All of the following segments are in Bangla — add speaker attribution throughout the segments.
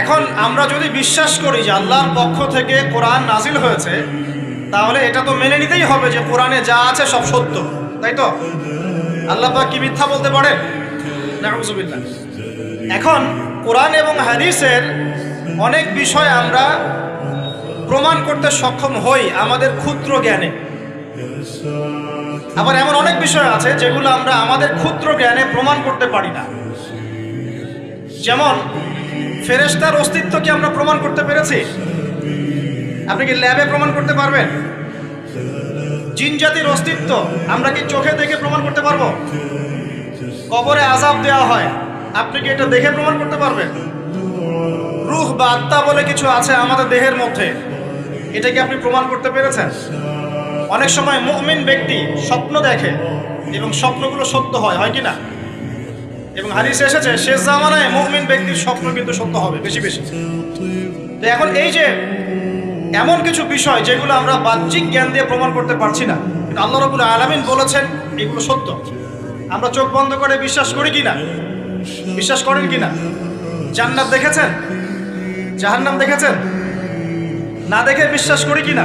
Speaker 1: এখন আমরা যদি বিশ্বাস করি যে আল্লাহর পক্ষ থেকে কোরআন নাজিল হয়েছে, তাহলে এটা তো মেনে নিতেই হবে যে কোরআনে যা আছে সব সত্য, তাই তো? আল্লাহ কি মিথ্যা বলতে নাউজুবিল্লাহ। এখন কোরআন এবং হাদিসের অনেক বিষয় আমরা প্রমাণ করতে সক্ষম হই আমাদের ক্ষুদ্র জ্ঞানে। আবার এমন অনেক বিষয় আছে যেগুলো আমরা আমাদের ক্ষুদ্র জ্ঞানে প্রমাণ করতে পারি না। যেমন ফেরেশতার অস্তিত্ব কি আমরা প্রমাণ করতে পেরেছি। আপনি কি ল্যাবে প্রমাণ করতে পারবেন? জিন জাতির অস্তিত্ব আমরা কি চোখে দেখে প্রমাণ করতে পারব? কবরে আজাব দেওয়া হয়, আপনি কি এটা দেখে প্রমাণ করতে পারবেন? রুহ বা আত্মা বলে কিছু আছে আমাদের দেহের মধ্যে, এটা কি আপনি প্রমাণ করতে পেরেছেন? অনেক সময় মুমিন ব্যক্তি স্বপ্ন দেখে এবং স্বপ্নগুলো সত্য হয় হয় কি না? এবং হাদিসে এসেছে, শেষ জামানায় মুমিন ব্যক্তির স্বপ্ন কিন্তু সত্য হবে, বেশি বেশি। তো এখন এই যে এমন কিছু বিষয় যেগুলো আমরা বাহ্যিক জ্ঞান দিয়ে প্রমাণ করতে পারছি না, কিন্তু আল্লাহ রবুল আলমিন বলেছেন এগুলো সত্য। আমরা চোখ বন্ধ করে বিশ্বাস করি কি না? বিশ্বাস করেন কি না? জান্নাত দেখেছেন? জাহান্নাম দেখেছেন? না দেখে বিশ্বাস করি কি না?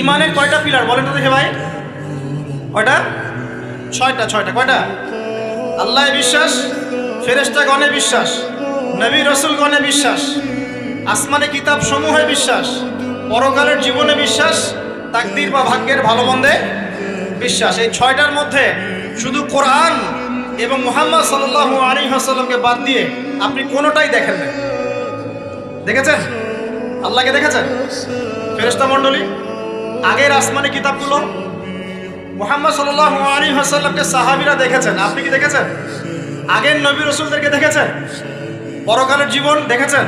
Speaker 1: ইমানের কয়টা পিলার বলেন তো দেখে ভাই। কয়টা? ছয়টা ছয়টা, কয়টা? আল্লাহ বিশ্বাস ফেরেস্তা গণে বিশ্বাস, নবী রসুল গণে বিশ্বাস, আসমানে কিতাব সমূহে বিশ্বাস, পরকালের জীবনে বিশ্বাস, তাকদির বা ভাগ্যের ভালো মন্দে বিশ্বাস। এই ছয়টার মধ্যে শুধু কোরআন এবং মোহাম্মদ সাল্লাহ আলী হাসাল্লামকে বাদ দিয়ে আপনি কোনোটাই দেখেন না। দেখেছেন? আল্লাহকে দেখেছেন? ফেরেস্তা মণ্ডলী, আগের আসমানি কিতাবগুলো মোহাম্মদ সাল্লাহ আলী হাসাল্লামকে সাহাবিরা দেখেছেন। আপনি কি দেখেছেন? আগের নবী রসুলদেরকে দেখেছেন? পরকালের জীবন দেখেছেন?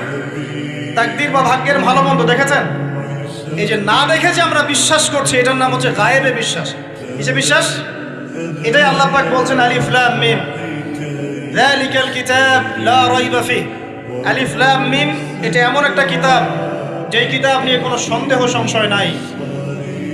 Speaker 1: তাকদির বা ভাগ্যের ভালো মন্দ দেখেছেন? এই যে না দেখে যে আমরা বিশ্বাস করছি, এটার নাম হচ্ছে গায়েবে বিশ্বাস। কিসে বিশ্বাস? এটাই আল্লাহ পাক বলছেন, আলিফ, লাম, মিম। যালিকাল কিতাব লা রাইবা ফি আলিফ, লাম, মিম, এটা এমন একটা কিতাব, যেই কিতাব নিয়ে কোনো সন্দেহ, সংশয় নাই।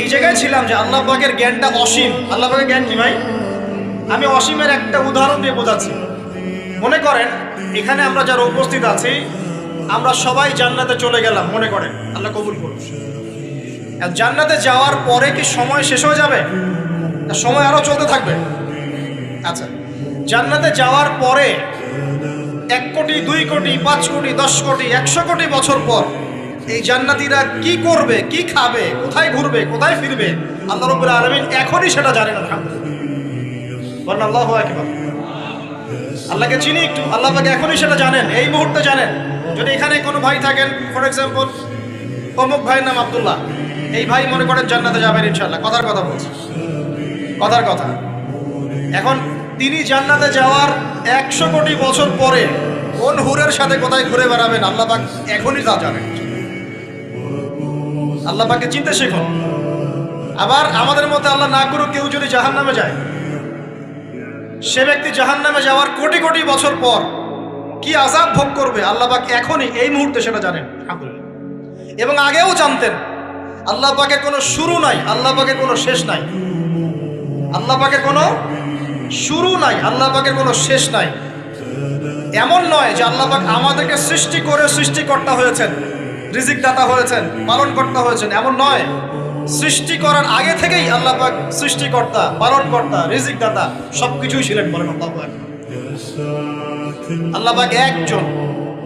Speaker 1: এই জায়গায় ছিলাম যে আল্লাহ পাকের জ্ঞানটা অসীম। আল্লাহ পাকের জ্ঞান কি ভাই? আমি অসীমের একটা উদাহরণ দিয়ে বোঝাচ্ছি। মনে করেন, এখানে আমরা যারা উপস্থিত আছি, আমরা সবাই জান্নাতে চলে গেলাম, মনে করেন। আল্লাহ কবুল করুন জান্নাতে যাওয়ার পরে কি সময় শেষ হয়ে যাবে? সময় আরও চলতে থাকবে। আচ্ছা জান্নাতে যাওয়ার পরে এক কোটি, দুই কোটি, পাঁচ কোটি, দশ কোটি, একশো কোটি বছর পর এই জান্নাতিরা কি করবে, কি খাবে, কোথায় ঘুরবে, কোথায় ফিরবে, আল্লাহ রবুল আলমিন এখনই সেটা জানেন, আলহামদুলিল্লাহ। আল্লাহ একবার আল্লাহকে চিনি একটু, আল্লাহ পাকে এখনই সেটা জানেন, এই মুহূর্তে জানেন। যদি এখানে কোনো ভাই থাকেন ফর এক্সাম্পল অমুক ভাইয়ের নাম আব্দুল্লাহ, এই ভাই মনে করেন জান্নাতে যাবেন ইনশাল্লাহ কথার কথা বলছি। কথার কথা। এখন তিনি জান্নাতে যাওয়ার একশো কোটি বছর পরে কোন হুরের সাথে কোথায় ঘুরে বেড়াবেন, আল্লাহ পাক এখনই তা জানেন। আল্লাহ পাকে চিনতে শেখুন। আবার আমাদের মধ্যে আল্লাহ না করুক কেউ যদি জাহান নামে যায়, সে ব্যক্তি জাহান নামে যাওয়ার কোটি কোটি বছর পর কি আজাব ভোগ করবে? আল্লাহ পাক এখনই এই মুহূর্তে সেটা জানেন। এবং আগেও জানতেন, আল্লাহ পাকের কোনো শুরু নাই, আল্লাহ পাকে কোনো শেষ নাই। আল্লাহ পাকের কোনো শুরু নাই, আল্লাহ পাকের কোনো শেষ নাই। এমন নয় যে আল্লাহ পাক আমাদেরকে সৃষ্টি করে সৃষ্টিকর্তা হয়েছেন। রিজিক দাতা হয়েছেন, পালনকর্তা হয়েছেন, এমন নয়। সৃষ্টি করার আগে থেকেই আল্লাহ পাক সৃষ্টিকর্তা, পালনকর্তা রিজিক দাতা সব কিছুই ছিলেন বলেন আল্লাহ পাক। আল্লাহ পাক একজন,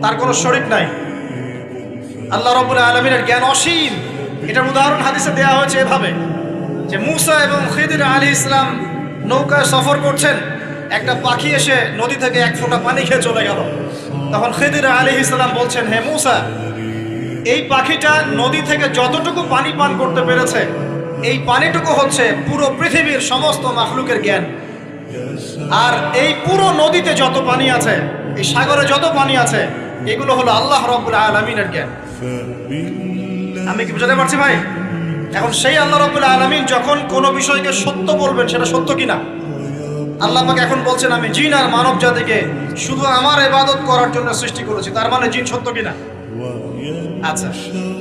Speaker 1: তার কোনো শরিক নাই। আল্লাহ রব্বুল আলমিনের জ্ঞান অসীম। এটার উদাহরণ হাদিসে দেওয়া হয়েছে এভাবে যে মুসা এবং খিদির আলী ইসলাম নৌকায় সফর করছেন, একটা পাখি এসে নদী থেকে এক ফোঁটা পানি খেয়ে চলে গেল। তখন খিদির আলী ইসলাম বলছেন, হে মুসা এই পাখিটা নদী থেকে যতটুকু পানি পান করতে পেরেছে, এই পানিটুকু হচ্ছে পুরো পৃথিবীর সমস্ত মাখলুকের জ্ঞান। আর এই পুরো নদীতে যত পানি আছে, এই সাগরে যত পানি আছে, এগুলো হলো আল্লাহ রব্বুল আলমিনের জ্ঞান। আমি কি বুঝাতে পারছি ভাই? এখন সেই আল্লাহ রব্বুল আলমিন যখন কোনো বিষয়কে সত্য বলবেন, সেটা সত্য কিনা? আল্লাহ পাক এখন বলছেন, আমি জিন আর মানব জাতিকে শুধু আমার ইবাদত করার জন্য সৃষ্টি করেছি, তার মানে জিন সত্য কিনা? আচ্ছা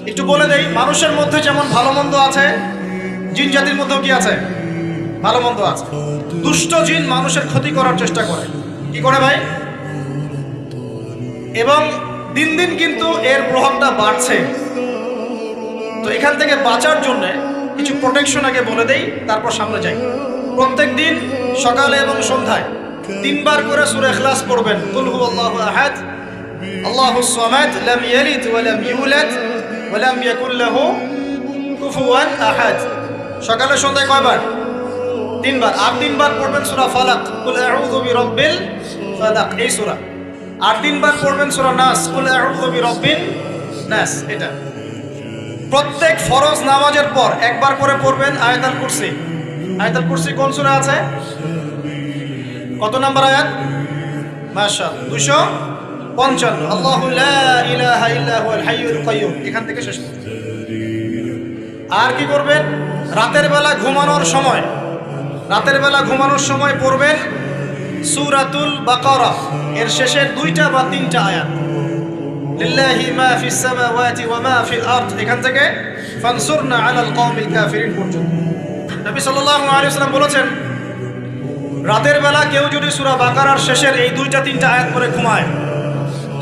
Speaker 1: একটু বলে দেই, মানুষের মধ্যে যেমন ভালো মন্দ আছে, জিন জাতির মধ্যেও কি আছে? ভালো মন্দ আছে। দুষ্ট জিন মানুষের ক্ষতি করার চেষ্টা করে। কি করে ভাই? এবং দিন দিন কিন্তু এর প্রভাবটা বাড়ছে। তো এখান থেকে বাঁচার জন্য কিছু প্রোটেকশন আগে বলে দেই, তারপর সামনে যাই। প্রত্যেক দিন সকালে এবং সন্ধ্যায় তিনবার করে সূরা ইখলাস পড়বেন। কুল হুয়াল্লাহু আহাদ। লাম ইয়ালিদ ওয়া লাম ইউলাদ ওয়া লাম ইয়াকুল লাহু কুফুয়ান আহাদ সকালে সন্ধ্যায় কয়বার? তিনবার। আর তিনবার পড়বেন সূরা ফালাক, কুল আউযু বিরাব্বিল ফালাক, এই সূরা। আর তিনবার পড়বেন সূরা নাস, কুল আউযু বিরাব্বিন নাস, এটা। প্রত্যেক ফরজ নামাজের পর একবার করে পড়বেন আয়াতাল কুরসি। আয়াতাল কুরসি কোন সূরা আছে? কত নাম্বার আয়াত? মাশা দুশো পঞ্চান্ন। এখান থেকে শেষ আর কি করবেন? রাতের বেলা ঘুমানোর সময়। রাতের বেলা ঘুমানোর সময় পড়বেন সূরাতুল বাকারা। এর শেষের দুইটা বা তিনটা আয়াত। ওয়া এখান থেকে বলেছেন, রাতের বেলা কেউ যদি সূরা বাকারার শেষের এই দুইটা তিনটা আয়াত করে ঘুমায়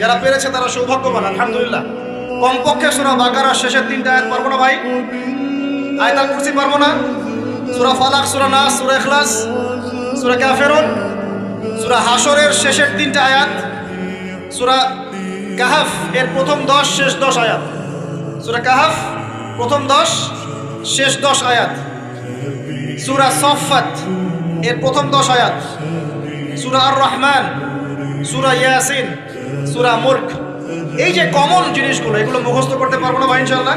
Speaker 1: যারা পেরেছে তারা সৌভাগ্যবান, আলহামদুলিল্লাহ। কমপক্ষে সুরা বাকারার শেষের তিনটা আয়াত পারব না ভাই? আয়তাল কুরসি পারব না? সুরা ফালাক, সুরা নাস, সুরা ইখলাস, সুরা কাফেরুন, সুরা হাসরের শেষের তিনটা আয়াত, সুরা কাহাফ এর প্রথম দশ, শেষ দশ আয়াত। সুরা কাহাফ, প্রথম দশ, শেষ দশ আয়াত। সুরা সফাত এর প্রথম দশ আয়াত। সুরা আর রহমান সুরা ইয়াসিন সুরা মুল্ক। এই যে কমন জিনিসগুলো, এগুলো মুখস্থ করতে পারব না ভাই ইনশাল্লাহ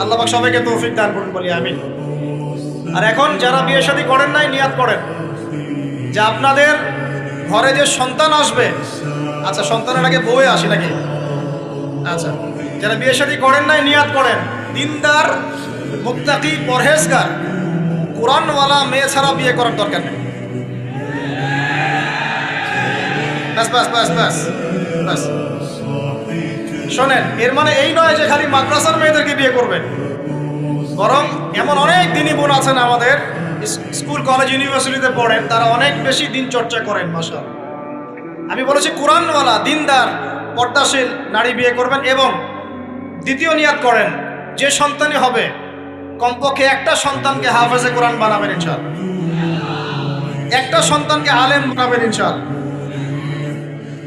Speaker 1: আল্লাহ পাক সবাইকে তৌফিক দান করুন বলি, আমিন। আর এখন যারা বিয়ে শাদী করেন নাই, নিয়াত করেন। যে আপনাদের ঘরে যে সন্তান আসবে আচ্ছা সন্তানের আগে বউয়ে আসি নাকি? আচ্ছা যারা বিয়ে শাদী করেন নাই, নিয়াত করেন। দিনদার, মুত্তাকি, পরহেজগার, কোরআনওয়ালা মেয়ে ছাড়া বিয়ে করার দরকার নেই। ব্যাস ব্যাস ব্যাস ব্যাস ব্যাস শোনেন, এর মানে এই নয় যে খালি মাদ্রাসার মেয়েদেরকে বিয়ে করবেন বরং এমন অনেক দিনই বোন আছেন আমাদের স্কুল, কলেজ, ইউনিভার্সিটিতে পড়েন, তারা অনেক বেশি দিন চর্চা করেন মাসা আমি বলেছি কোরআনওয়ালা, দিনদার, পর্দাশীল, নারী বিয়ে করবেন এবং দ্বিতীয় নিয়াত করেন, যে সন্তানই হবে, কমপক্ষে একটা সন্তানকে হাফেজে কোরআন বানাবেন ইনশাল একটা সন্তানকে আলেম বানাবেন ইনশাল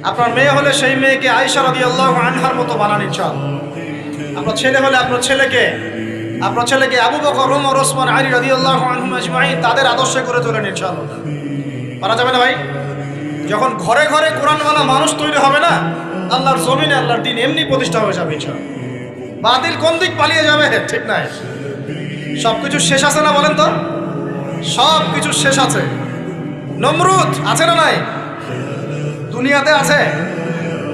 Speaker 1: আপনার মেয়ে হলে সেই মেয়েকে আয়সা রাদি আল্লাহ আনহার মতো বানান ইনশাল আপনার ছেলে হলে আপনার ছেলেকে আপনার ছেলেকে আবু বকর, ওমর, ওসমান, আলী রাদি আল্লাহ আনহুম আজমাইন তাদের আদর্শে করে তোলেন ইনশাল পারা যাবে না ভাই? যখন ঘরে ঘরে কোরআনওয়ালা মানুষ তৈরি হবে না, আল্লাহর জমিনে আল্লাহর দিন এমনি প্রতিষ্ঠা হয়ে যাবে ইনশাল বাতিল কোন দিক পালিয়ে যাবে? ঠিক নাই। সব কিছু শেষ আছে না বলেন তো? সব কিছু শেষ আছে। নমরুদ আছে না নাই? দুনিয়াতে আছে।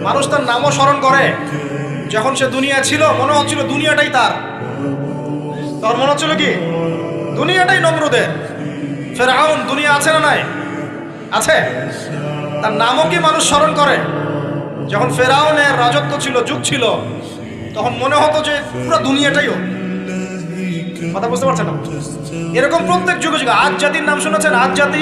Speaker 1: মানুষ তার নামও স্মরণ করে। যখন সে দুনিয়া ছিল, মনে হচ্ছিল দুনিয়াটাই তার। তার মনে হচ্ছিল কি? দুনিয়াটাই নমরুদের। ফেরাউন, দুনিয়া আছে না নাই? আছে। তার নামও কি মানুষ স্মরণ করে? যখন ফেরাউনের রাজত্ব ছিল, যুগ ছিল, তখন মনে হতো যে পুরো দুনিয়াটাই ও কথা বুঝতে পারছেন এরকম প্রত্যেক যুগে যুগে আজ জাতির নাম শুনেছেন? আজ জাতি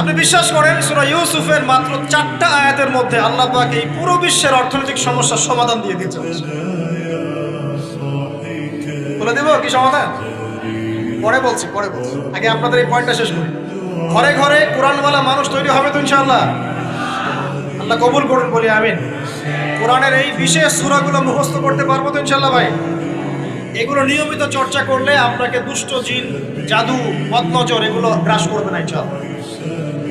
Speaker 1: আপনি বিশ্বাস করেন, সুরা ইউসুফের মাত্র চারটা আয়াতের মধ্যে আল্লাহ পাক এই পুরো বিশ্বের অর্থনৈতিক সমস্যার সমাধান দিয়ে দিয়েছে বলে দেব, কি সমাধান? পরে বলছি পরে বলছি। আগে আপনাদের এই পয়েন্টটা শেষ করি। ঘরে ঘরে কোরআনওয়ালা মানুষ তৈরি হবে তো ইনশাআল্লাহ? আল্লাহ কবুল করুন, বলি আমিন। কোরআনের এই বিশেষ সূরাগুলো মুখস্থ করতে পারব তো ইনশাআল্লাহ ভাই? এগুলো নিয়মিত চর্চা করলে আপনাকে দুষ্ট জিন, জাদু, বদনজর এগুলো গ্রাস করবে না ইনশাআল্লাহ।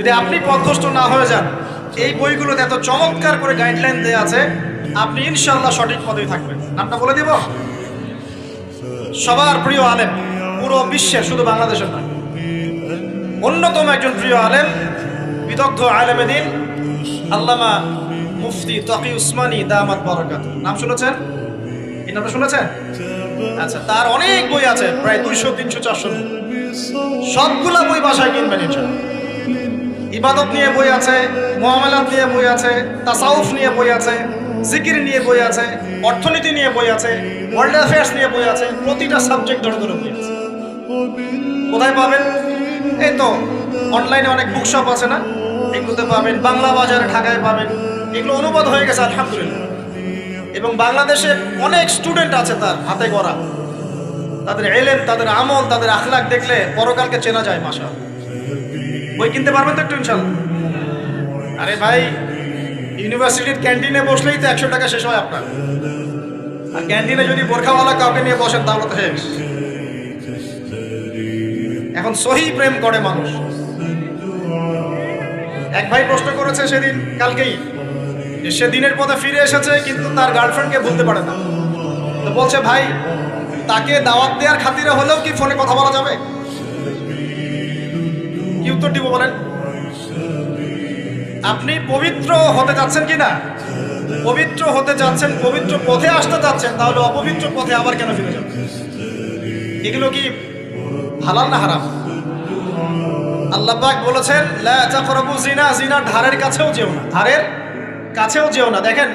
Speaker 1: যদি আপনি পথভ্রষ্ট না হয়ে যান, এই বইগুলোতে এত চমৎকার করে গাইডলাইন দেওয়া আছে, আপনি ইনশাল্লাহ সঠিক পথেই থাকবেন। নামটা বলে দিব? সবার প্রিয় আলেম, পুরো বিশ্বের শুধু বাংলাদেশের নয়। অন্যতম একজন প্রিয় আলেম, বিদগ্ধ আলেমে দিন, আল্লামা মুফতি তকি উসমানী দামাত বরকাত। নাম শুনেছেন? এই নামটা শুনেছেন? আচ্ছা তার অনেক বই আছে, প্রায় দুইশো, তিনশো, চারশো। সবগুলা বই বাসায় কিনবেন ইনশাআল্লাহ। ইবাদত নিয়ে বই আছে মোহামেলাত নিয়ে বই আছে, তাসাউফ নিয়ে বই আছে, জিকির নিয়ে বই আছে, অর্থনীতি নিয়ে বই আছে, ওয়ার্ল্ড অ্যাফেয়ার্স নিয়ে বই আছে, প্রতিটা সাবজেক্ট ধরে ধরে বই আছে। কোথায় পাবেন? এই তো, অনলাইনে অনেক বুকশপ আছে না? এগুলোতে পাবেন, বাংলা বাজারে, ঢাকায় পাবেন। এগুলো অনুবাদ হয়ে গেছে, আলহামদুলিল্লাহ। এবং বাংলাদেশে অনেক স্টুডেন্ট আছে তার হাতে গড়া। তাদের এলেম, তাদের আমল, তাদের আখলাক দেখলে পরকালকে চেনা যায় মাসা বই কিনতে পারবেন তো একটু ইনশাল্লাহ? আরে ভাই, ইউনিভার্সিটির ক্যান্টিনে বসলেই তো একশো টাকা শেষ হয় আপনার। আর ক্যান্টিনে যদি বোরখাওয়ালা কাউকে নিয়ে বসেন, তাহলে তো শেষ। এখন সহি প্রেম করে মানুষ। এক ভাই প্রশ্ন করেছে সেদিন, কালকেই সে দিনের পথে ফিরে এসেছে, কিন্তু তার গার্লফ্রেন্ডকে ভুলতে পারে না। তো বলছে, ভাই, তাকে দাওয়াত দেওয়ার খাতিরে হলেও কি ফোনে কথা বলা যাবে? কি উত্তর দিব বলেন। আপনি পবিত্র হতে যাচ্ছেন কি না পবিত্র হতে যাচ্ছেন, পবিত্র পথে আসতে যাচ্ছেন, তাহলে অপবিত্র পথে আবার কেন ফিরে যাবেন? এগুলো কি হালাল না হারাম? আল্লাহ পাক বলেছেন, লা তাকরাবু জিনা জিনা ধারের কাছেও যেও না। ধারের কাছেও যেও না। দেখেন,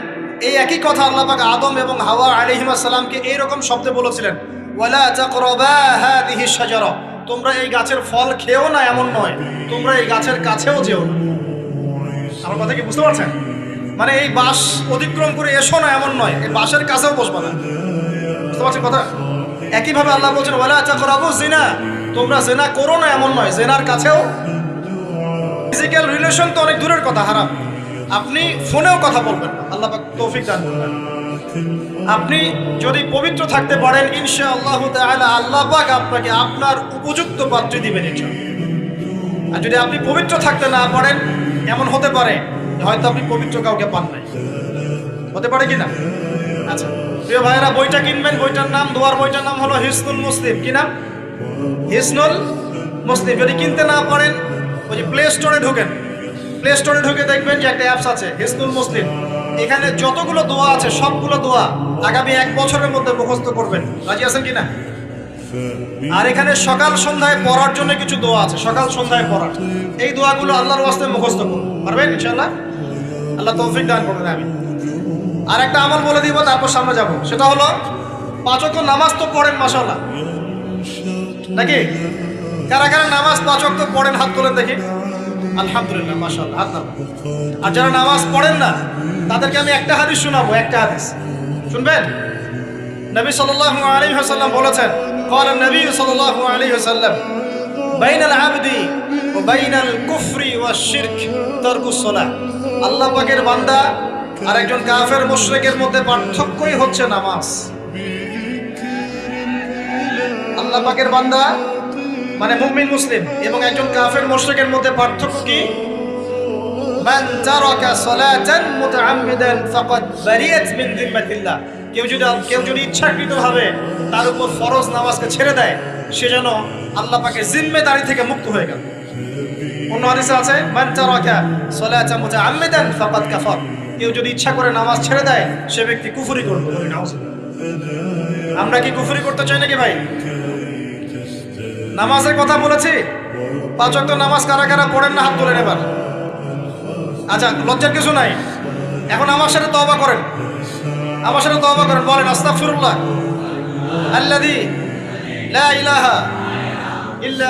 Speaker 1: এই একই কথা আল্লাহ পাক আদম এবং হাওয়া আলাইহিস সালামকে এই রকম শব্দে বলেছিলেন, ওয়ালা তাকরাবা হাদিহি শাজারা। তোমরা এই গাছের ফল খেও না, এমন নয়। তোমরা এই গাছের কাছেও যেও না। আমার কথা কি বুঝতে পারছেন? মানে এই বাস অতিক্রম করে এসো না, এমন নয়। এই বাসের কাছেও বসবা না। বুঝতে পারছেন কথা? একইভাবে আল্লাহ বলছেন বলে আচ্ছা করাবো জিনা তোমরা জেনা করো না, এমন নয়। জেনার কাছেও ফিজিক্যাল রিলেশন তো অনেক দূরের কথা, হারাম। আপনি ফোনেও কথা বলবেন আল্লাহ তৌফিক দান আপনি যদি পবিত্র থাকতে পারেন ইনশা আল্লাহ তাআলা আল্লাহ পাক আপনাকে আপনার উপযুক্ত পাত্রী দিবেন ইনশাআল্লাহ। আর যদি আপনি পবিত্র থাকতে না পারেন, এমন হতে পারে, হয়তো আপনি পবিত্র কাউকে পান নাই। হতে পারে কি না আচ্ছা প্রিয় ভাইয়েরা, বইটা কিনবেন, বইটার নাম, দোয়ার বইটার নাম হলো হিসনুল মুসলিম। কি নাম হিসনুল মুসলিম। যদি কিনতে না পারেন, ওই যে প্লে স্টোরে ঢোকেন। প্লে স্টোরে ঢুকে দেখবেন যে একটা অ্যাপস আছে, হিসনুল মুসলিম। এখানে যতগুলো দোয়া আছে, সবগুলো দোয়া আগামী এক বছরের মধ্যে মুখস্থ করবেন। রাজি আছেন কি না আর এখানে সকাল সন্ধ্যায় পড়ার জন্য কিছু দোয়া আছে, সকাল সন্ধ্যায় পড়ার। এই দোয়াগুলো আল্লাহর ওয়াস্তে মুখস্থ করুন। পারবেন ইনশাআল্লাহ? আল্লাহ তৌফিক দান করবেন আমি আর একটা আমল বলে দিব, তারপর সামনে যাব। সেটা হলো, পাঁচ ওয়াক্ত নামাজ তো পড়েন, মাশাআল্লাহ। নাকি? কারা কারা নামাজ পাঁচ ওয়াক্ত পড়েন, হাত তোলেন দেখি। আলহামদুলিল্লাহ মাশাআল্লাহ হাত নামান। আর যারা নামাজ পড়েন না তাদেরকে আমি একটা হাদিস শোনাবো একটা হাদিস শুনবেন নবী সাল্লাল্লাহু আলাইহি ওয়াসাল্লাম বলেছেন قال النبي صلى الله عليه وسلم بين العبد وبين الكفر والشرك ترك الصلاة আল্লাহ পাকের বান্দা আর একজন কাফের মুশরিকের মধ্যে পার্থক্যই হচ্ছে নামাজ আল্লাহ পাকের বান্দা মানে মুমিন মুসলিম এবং একজন কাফের মুশরিকের মধ্যে পার্থক্য কি? মান তারাকা সালাতান মুতাআম্মিদান ফাকাদ বারিয়াত মিন যিম্মাতিল্লাহ। কেউ যদি কেউ যদি ইচ্ছাকৃতভাবে তার উপর ফরজ নামাজকে ছেড়ে দেয়, সে যেন আল্লাহ পাকের জিম্মেদারি থেকে মুক্ত হয়ে গেল। অন্য হাদিসে আছে, মান তারাকা সালাতান মুতাআম্মিদান ফাকাদ কাফার। কেউ যদি ইচ্ছা করে নামাজ ছেড়ে দেয়, সে ব্যক্তি কুফরি করবে। আমরা কি কুফরি করতে চাই নাকি ভাই? নামাজের কথা বলেছি? পাঁচ ওয়াক্ত নামাজ কারা কারা পড়েন না, হাত তোলেন এবার আচ্ছা লজ্জার কিছু নাই। এখন আমার সাথে তওবা করেন। আমার সাথে তওবা করেন, বলেন, আস্তাগফিরুল্লাহ। আল্লাযী লা ইলাহা ইল্লা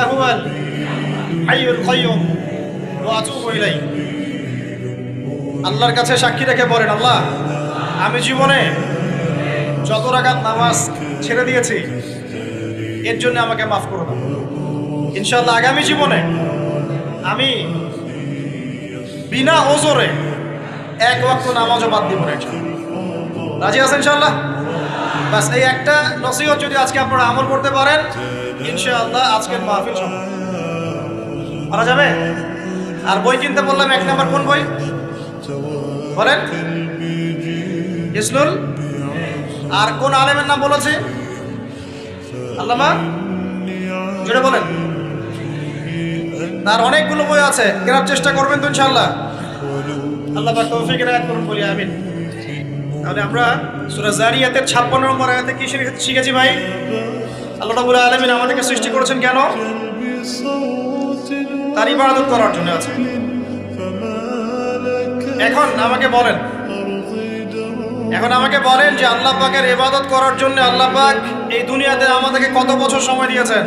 Speaker 1: আল্লাহর কাছে সাক্ষী রেখে বলেন, আল্লাহ, আমি জীবনে যত রাকাত নামাজ ছেড়ে দিয়েছি, এর জন্য আমাকে মাফ করো দাও। ইনশাআল্লাহ আগামী জীবনে আমি বিনা ওজরে এক ওয়াক্ত নামাজও বাদ দিব না রাজি আছেন ইনশাল্লাহ বাস এই একটা নসিহত যদি আজকে আপনারা আমল করতে পারেন, ইনশাআল্লাহ আজকের মাহফিল সফল করা যাবে? আর বই কিনতে বললাম, এক নাম্বার কোন বই? বলেন। ইসনুল। আর কোন আলেমের নাম বলেছে? আল্লামা? জুড়ে বলেন। তার অনেকগুলো বই আছে, কেনার চেষ্টা করবেন তো ইনশাআল্লাহ। আল্লাহ পাক তৌফিক এনায়েত করুন বলি, আমিন। তাহলে আমরা সূরা জারিয়াতের 56 নম্বর আয়াতে কি শিখে- শিখেছি ভাই? আল্লাহ রাব্বুল আলামিন আমাদেরকে সৃষ্টি করেছেন কেন? তার ইবাদত করার জন্য আছে। এখন আমাকে বলেন, এখন আমাকে বলেন যে আল্লাহ পাকের ইবাদত করার জন্য আল্লাহ পাক এই দুনিয়াতে আমাদেরকে কত বছর সময় দিয়েছেন?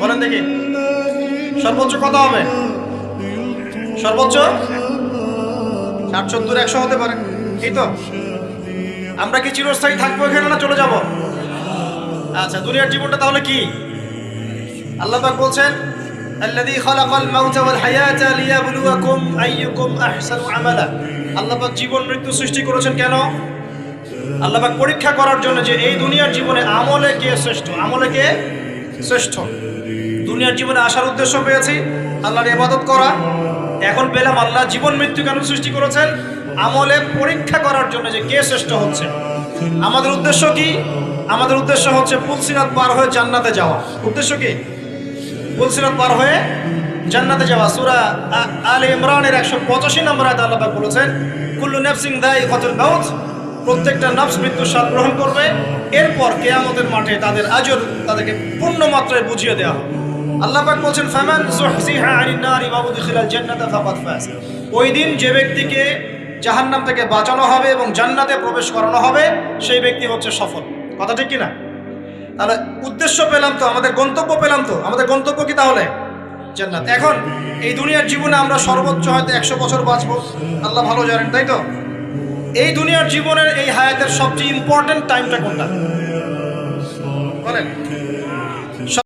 Speaker 1: বলেন দেখি। সর্বোচ্চ কত হবে সর্বোচ্চ ষাট সত্তর একশো হতে পারে এই তো আমরা কি চিরস্থায়ী থাকবো এখানে না চলে যাব আচ্ছা দুনিয়ার জীবনটা তাহলে কি আল্লাহ পাক বলছেন الذي خلق الموت والحياة ليبلوكم أيكم أحسن عملا আল্লাহ পাক জীবন মৃত্যু সৃষ্টি করেছেন কেন আল্লাহ পাক পরীক্ষা করার জন্য যে এই দুনিয়ার জীবনে আমলে কে শ্রেষ্ঠ আমলে কে শ্রেষ্ঠ দুনিয়ার জীবনে আসার উদ্দেশ্য পেয়েছি। আল্লাহর ইবাদত করা। এখন পেলাম আল্লাহ জীবন মৃত্যু কেন সৃষ্টি করেছেন? আমলে পরীক্ষা করার জন্য যে কে শ্রেষ্ঠ হচ্ছে। আমাদের উদ্দেশ্য কি? আমাদের উদ্দেশ্য হচ্ছে পুলসিরাত পার হয়ে জান্নাতে যাওয়া। উদ্দেশ্য কি? পুলসিরাত পার হয়ে জান্নাতে যাওয়া। সুরা আলে ইমরানের একশো পঁচাশি নম্বর আয়াতে আল্লাহ বলেছেন, কুল্লু নাফসিন দায়িকাতুল মাউত। প্রত্যেকটা নফস মৃত্যুর স্বাদ গ্রহণ করবে। এরপর কেয়ামতের মাঠে তাদের আজর তাদেরকে পূর্ণ মাত্রায় বুঝিয়ে দেওয়া হবে। আল্লাহ পাক বলছেন, ফামান যুহজিহা আনিন নারি ওয়া জান্নাতা ফাকাদ ফাজ ওই দিন যে ব্যক্তিকে জাহান্নাম থেকে বাঁচানো হবে এবং জান্নাতে প্রবেশ করানো হবে, সেই ব্যক্তি হচ্ছে সফল। কথা ঠিক কিনা? তাহলে উদ্দেশ্য পেলাম তো, আমাদের গন্তব্য পেলাম তো। আমাদের গন্তব্য কি তাহলে? জান্নাত। এখন এই দুনিয়ার জীবনে আমরা সর্বোচ্চ হয়তো একশো বছর বাঁচবো। আল্লাহ ভালো জানেন, তাই তো? এই দুনিয়ার জীবনের এই হায়াতের সবচেয়ে ইম্পর্টেন্ট টাইমটা কোনটা? বলেন।